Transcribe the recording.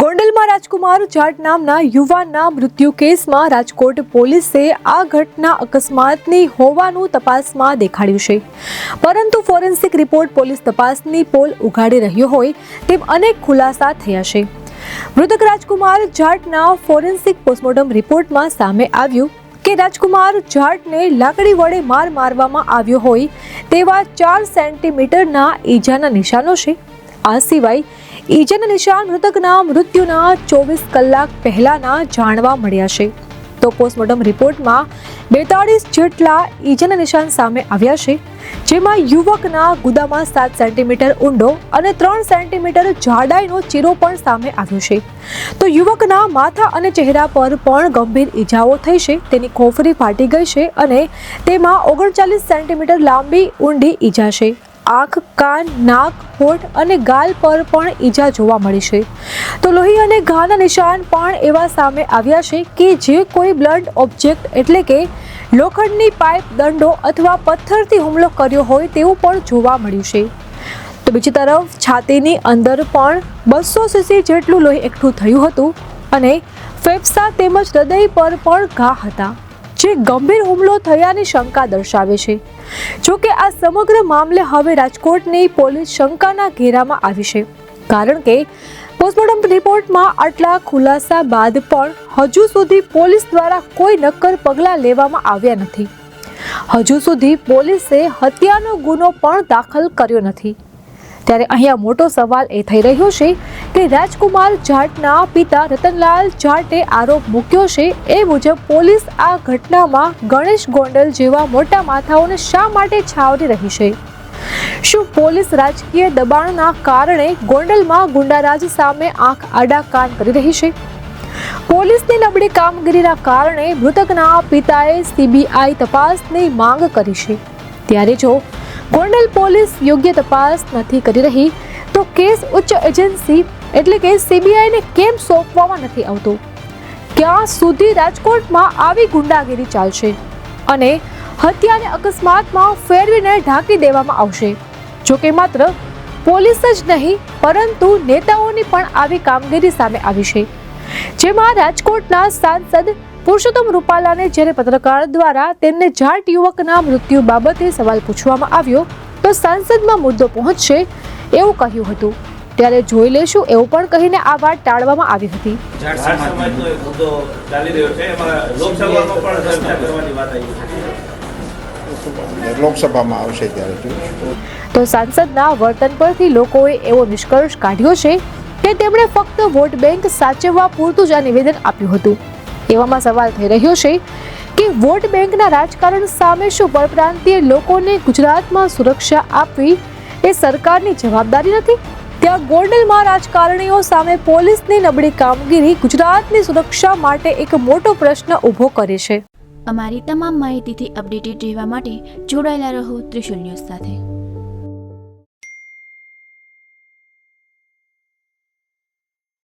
ગોંડલમાં રાજકુમાર જાટ નામના યુવાનના મૃત્યુ કેસમાં રાજકોટ પોલીસે આ ઘટના અકસ્માતની હોવાનું તપાસમાં દેખાડ્યું છે. પરંતુ ફોરેન્સિક રિપોર્ટ પોલીસ તપાસની પોલ ઉગાડી રહ્યો હોય તેમ અનેક ખુલાસા થયા છે. મૃતક રાજકુમાર જાટના ફોરેન્સિક પોસ્ટમોર્ટમ રિપોર્ટમાં સામે આવ્યું કે રાજકુમાર જાટને લાકડી વડે માર મારવામાં આવ્યો હોય તેવા ચાર સેન્ટીમીટરના ઈજાના નિશાનો છે. આ સિવાય ઈજાના નિશાન મૃતકના મૃત્યુના ચોવીસ કલાક પહેલાના જાણવા મળ્યા છે. તો પોસ્ટમોર્ટમ રિપોર્ટમાં બેતાળીસ જેટલા ઇજન નિશાન સામે આવ્યા છે, જેમાં યુવકના ગુદામાં સાત સેન્ટીમીટર ઊંડો અને ત્રણ સેન્ટીમીટર જાડાઈનો ચીરો પણ સામે આવ્યો છે. તો યુવકના માથા અને ચહેરા પર પણ ગંભીર ઈજાઓ થઈ છે, તેની ખોફરી ફાટી ગઈ છે અને તેમાં ઓગણચાલીસ સેન્ટીમીટર લાંબી ઊંડી ઈજા છે. આંખ, કાન, નાક, હોઠ અને ગાલ પર પણ ઈજા જોવા મળી છે. તો લોહી અને ઘાના નિશાન પણ એવા સામે આવ્યા છે કે જે કોઈ બ્લડ ઓબ્જેક્ટ એટલે કે લોખંડની પાઇપ, દંડો અથવા પથ્થરથી હુમલો કર્યો હોય તેવું પણ જોવા મળ્યું છે. તો બીજી તરફ છાતીની અંદર પણ બસો સીસી જેટલું લોહી એકઠું થયું હતું અને ફેફસા તેમજ હૃદય પર પણ ઘા હતા. જે ગંભીર હુમલો થયાની શંકા દર્શાવે છે. જોકે આ સમગ્ર મામલે હવે રાજકોટની પોલીસ શંકાના ઘેરામાં આવી છે. કારણ કે પોસ્ટમોર્ટમ રિપોર્ટમાં આટલા ખુલાસા બાદ પણ હજુ સુધી પોલીસ દ્વારા કોઈ નક્કર પગલાં લેવામાં આવ્યા નથી. હજુ સુધી પોલીસે હત્યાનો ગુનો પણ દાખલ કર્યો નથી. ત્યારે અહીંયા મોટો સવાલ એ થઈ રહ્યો છે કે રાજકુમાર જાટના પિતા રતનલાલ જાટે આરોપ મૂક્યો છે એ મુજબ પોલીસ આ ઘટનામાં ગણેશ ગોંડલ જેવા મોટા માથાઓને શા માટે છાવરી રહી છે? શું પોલીસ રાજકીય દબાણના કારણે ગોંડલમાં ગુંડારાજ સામે આંખ આડા કાન કરી રહી છે? પોલીસની નબળી કામગીરીના કારણે મૃતકના પિતાએ સીબીઆઈ તપાસની માંગ કરી છે. ત્યારે જો ગોંડલ પોલીસ યોગ્ય તપાસ નથી કરી રહી, તો કેસ ઉચ્ચ એજન્સી એટલે કે સીબીઆઈને કેમ સોંપવામાં નથી આવતો? ક્યાં સુધી રાજકોટમાં આવી ગુંડાગીરી ચાલશે? અને હત્યાને અકસ્માતમાં ફેરવીને ઢાંકી દેવામાં આવશે? જોકે માત્ર પોલીસ જ નહીં, પરંતુ નેતાઓની પણ આવી કામગીરી સામે આવી છે. જેમાં રાજકોટના સાંસદ પુરુષોત્તમ રૂપાલાને જ્યારે પત્રકાર દ્વારા તેમને જાટ યુવકના મૃત્યુ બાબતે સવાલ પૂછવામાં આવ્યો તો સાંસદમાં મુદ્દો પહોંચશે એવું કહ્યું હતું. ત્યારે જોઈ લેશું એવું પણ કહીને આ વાત ટાળવામાં આવી હતી. જાટ સમાજનો એક મુદ્દો ચાલી રહ્યો છે. એમાં લોકસભામાં પણ ચર્ચા કરવાની વાત આવી છે. લોકસભામાં આવશે ત્યારે તો સાંસદના વર્તન પરથી લોકોએ એવો નિષ્કર્ષ કાઢ્યો છે કે તેમણે ફક્ત વોટ બેંક સાચવવા પૂરતું જ આ નિવેદન આપ્યું હતું. એવામાં સવાલ થઈ રહ્યો છે કે વોટ બેંકના રાજકારણ સામે શું પરપ્રાંતીય લોકોને ગુજરાતમાં સુરક્ષા આપવી એ સરકારની જવાબદારી નથી? ત્યાં ગોંડલમાં રાજકારણીઓ સામે પોલીસની નબળી કામગીરી ગુજરાતની સુરક્ષા માટે એક મોટો પ્રશ્ન ઊભો કરે છે. અમારી તમામ માહિતીથી અપડેટેડ રહેવા માટે જોડાયેલા રહો ત્રિશુલ ન્યૂઝ સાથે.